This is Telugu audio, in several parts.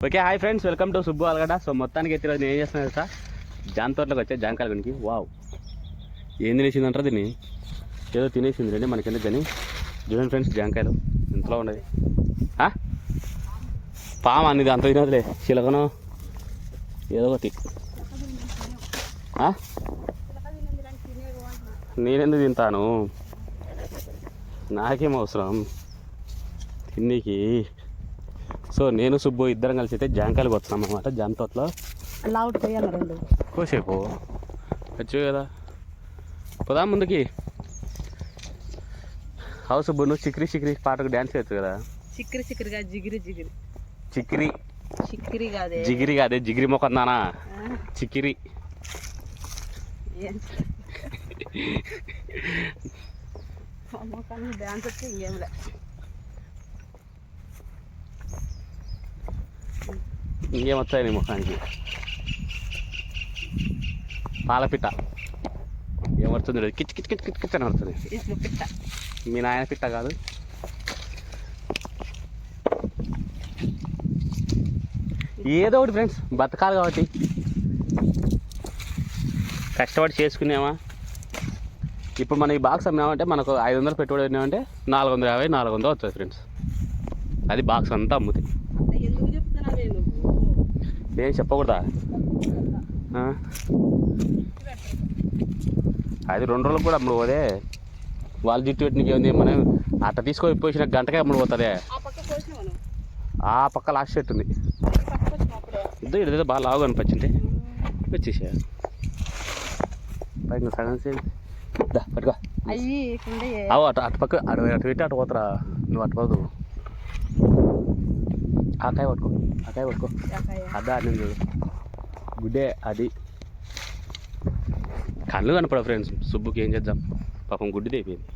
Okay hi friends welcome to Subbu Alagada so మొత్తానికి అయితే ఈరోజు నేను ఏం చేస్తున్నాను సార్ జాన్ తోటలోకి వచ్చే జాంకాయల గునికి వావ్. ఏం తినేసిందంటారా దీన్ని? ఏదో తినేసింది రండి మనకెందుకు కానీ చూడండి ఫ్రెండ్స్ జాంకాయలు ఇంతలో ఉండదు పామ పాము అనేది అంత తినదులే చిలకను ఏదో ఒకటి. నేనెందు నేనెందుకు తింటాను? నాకేం అవసరం? తిన్నీకి. సో నేను సుబ్బు ఇద్దరం కలిసి అయితే జాంకాయలు వస్తున్నాం అనమాట జామ తోటలో లావుట్ పోయాలి రెండు. కోసేపు. వచ్చు కదా. పోదాం ముందుకి. హౌస్ సుబ్బు నువ్వు చిక్రీ చిక్రీ పాటకు డ్యాన్స్ చేయొచ్చు కదా. చిక్కిరి చిక్కిరిగా జిగిరి జిగిరి. చిక్రీ చిక్కిరి కాదే. జిగిరి కాదే జిగిరి మొక్కం దానా చిక్కిరి. డ్యాన్స్ వచ్చి ఇంకేంలే ఇంకేం వస్తాయి నీ ముఖానికి పాలపిట్ట ఏమడుతుంది. కిచ్ కిచ్ కిచ్ కిచ్ కిచ్ అని పడుతుంది మీ నాయన పిట్ట కాదు. ఏదో ఒకటి ఫ్రెండ్స్ బతకాలి కాబట్టి. కష్టపడి చేసుకునేమా? ఇప్పుడు మనం ఈ బాక్స్ అమ్మామంటే మనకు ఐదు వందలు పెట్టుబడి పెట్టినామంటే నాలుగు వందల యాభై నాలుగు వందలు వస్తుంది ఫ్రెండ్స్. అది బాక్స్ అంతా అమ్ముతాయి అంత ఎందుకు చెప్తున్నావే నువ్వు ఏం చెప్పకూడదా? అది రెండు రోజులకు కూడా అమ్ముడు పోదే. వాళ్ళు జిట్టు పెట్టినకి ఏంది మనం అట్ట తీసుకొని పోసిన గంటకే అమ్ముడు పోతుందే. ఆ పక్క లాస్ట్ చెట్టు ఉంది. ఇద్దరు ఇదేదో బాగా లావుగా అనిపించింది. వచ్చేసా. పైన సగం సేపు. పట్టుకో. అవు అటు అటు పక్క అటు అటు పెట్టి అటు పోతరా. నువ్వు అటు పోదు ఆ కాయ పట్టుకో ఆ కాయ పట్టుకో అదా నేను చూడు గుడ్డే అది కళ్ళు కనపడ ఫ్రెండ్స్ సుబ్బుకి ఏం చేద్దాం పాపం గుడ్డి అయిపోయింది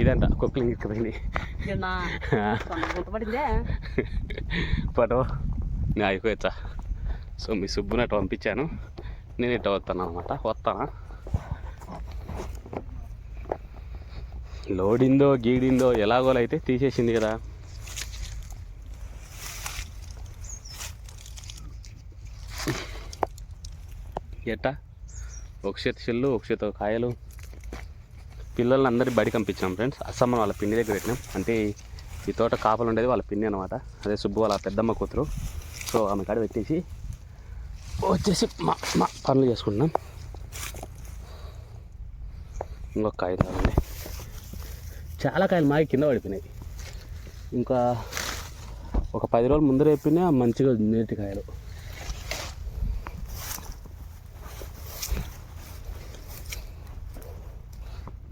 ఇదంట కుక్కలు గుర్తుపడిందే పటో నేను అయిపోయచ్చా సో మీ సుబ్బుని అటు పంపించాను నేను ఇట్ట వస్తాను అనమాట వస్తానా లోడిందో గీడిందో ఎలాగోలో అయితే తీసేసింది కదా. ఎట్టా? ఒక చేత చెల్లు ఒక చేత కాయలు. పిల్లల్ని అందరి బడి పంపించాం ఫ్రెండ్స్. అస్సమ్మ వాళ్ళ పిండి దగ్గర పెట్టినాం. అంటే ఈ తోట కాపలు ఉండేది వాళ్ళ పిన్ని అనమాట అదే సుబ్బు వాళ్ళ పెద్దమ్మ కూతురు. సో ఆమె కాడ పెట్టేసి వచ్చేసి మా మా పనులు చేసుకుంటున్నాం. ఇంకొక కాయ తాగండి చాలా కాయలు మాకి కింద పడిపోయినాయి. ఇంకా ఒక పది రోజులు ముందర అయిపోయినా మంచిగా నేటి కాయలు.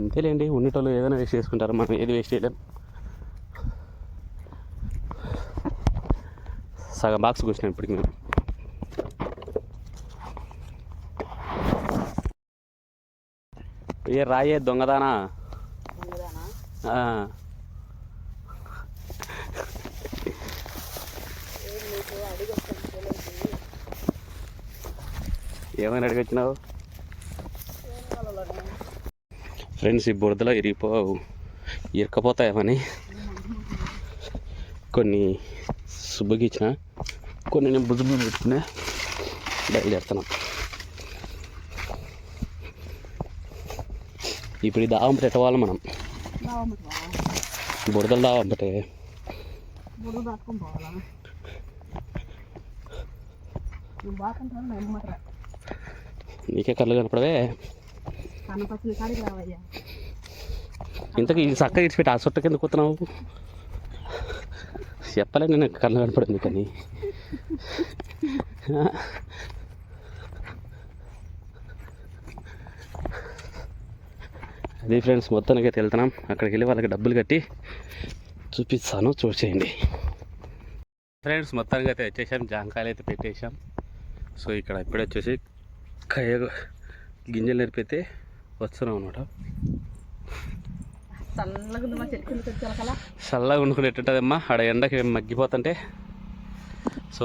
అంతేలేండి ఉండేటోళ్ళు ఏదైనా వేస్ట్ చేసుకుంటారు మనం ఏది వేస్ట్ చేయలేం. సగం బాక్స్ కూర్చున్నాం ఇప్పటికి మేము. ఏ రాయే దొంగదానా? ఏమైనా అడిగొచ్చినావు? ఫ్రెండ్స్ ఈ బురదలో ఇరిగిపో ఇరకపోతాయేమని కొన్ని సుబ్బుకి ఇచ్చిన. కొన్ని నేను బుజ్జు పెట్టుకునే బయలుదేరుతున్నాం. ఇప్పుడు ఈ దావం పెట్టవాలి మనం. బురదలు దావం పెట్టే బుడుగు దాటుకొని పోవాలా? నువ్వు బాగుంటావు? నమ్మట్రా నీకే కళ్ళు కనపడవే. ఇంతకు ఈ చక్కగా ఇచ్చిపెట్టి ఆ చుట్ట కింద కూతున్నావు చెప్పలే నేను కళ్ళు కనపడింది కానీ. అది ఫ్రెండ్స్ మొత్తానికి అయితే వెళ్తున్నాం. అక్కడికి వెళ్ళి వాళ్ళకి డబ్బులు కట్టి చూపిస్తాను. చూసేయండి. ఫ్రెండ్స్ మొత్తానికి అయితే వచ్చేసాం. జాంకాయలు అయితే పెట్టేసాం. సో ఇక్కడ ఇప్పుడే వచ్చేసి కయ్య గింజలు నేర్పితే వస్తున్నాం అనమాట చల్లగా ఉంది మా చెట్టు కిందకి వచ్చి కదా చల్లగా వండుకునేటుంటుందమ్మా ఆడ ఎండకి మగ్గిపోతుంటే. సో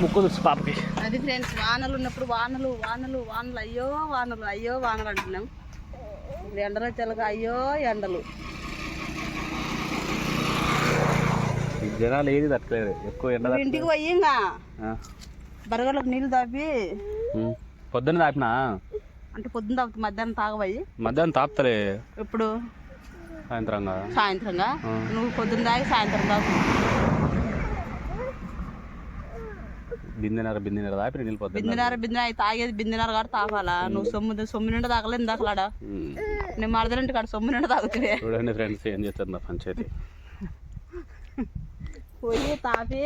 ముక్కు పాపకి. అది ఫ్రెండ్స్ వానలు ఉన్నప్పుడు వానలు వానలు వానలు అయ్యో వానలు అయ్యో వానలు అంటున్నాం. ఇప్పుడు ఎండలో చల్లగా అయ్యో ఎండలు. ఈ జనాలు ఏది తట్టలేదు ఎక్కువ ఎండ ఇంటికి పోయి ఇంకా ఆ. బరగలకు నీళ్ళు తాపి. పొద్దున్న తాపినా? అంటే పొద్దున్న తాగుతూ మధ్యాహ్నం తాగబోయి. మధ్యాహ్నం తాపుతలే. ఎప్పుడు? సాయంత్రంగా. సాయంత్రంగా. నువ్వు పొద్దున్న తాగి సాయంత్రం తాగు. బిందెనర బిందెనర తాపి నీళ్ళు పొద్దున్న బిందినార బిందిన తాగేది బిందినార కాడ తాగాలా నువ్వు సొమ్ము సొమ్ము నిండా తాగలేదు ఇందాకలాడ ఉమ్. నేను మరదలంటే కాడ సొమ్ము నిండా తాగుతుంది చూడండి ఫ్రెండ్స్ ఏం చేస్తారు నా పంచాయతీ. పోయి తాపి.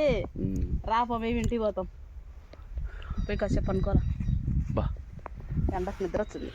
రాపో మేము ఇంటికి పోతాం. పోయి కాసేపు అనుకోరా బా. ఎండకు నిద్ర వచ్చింది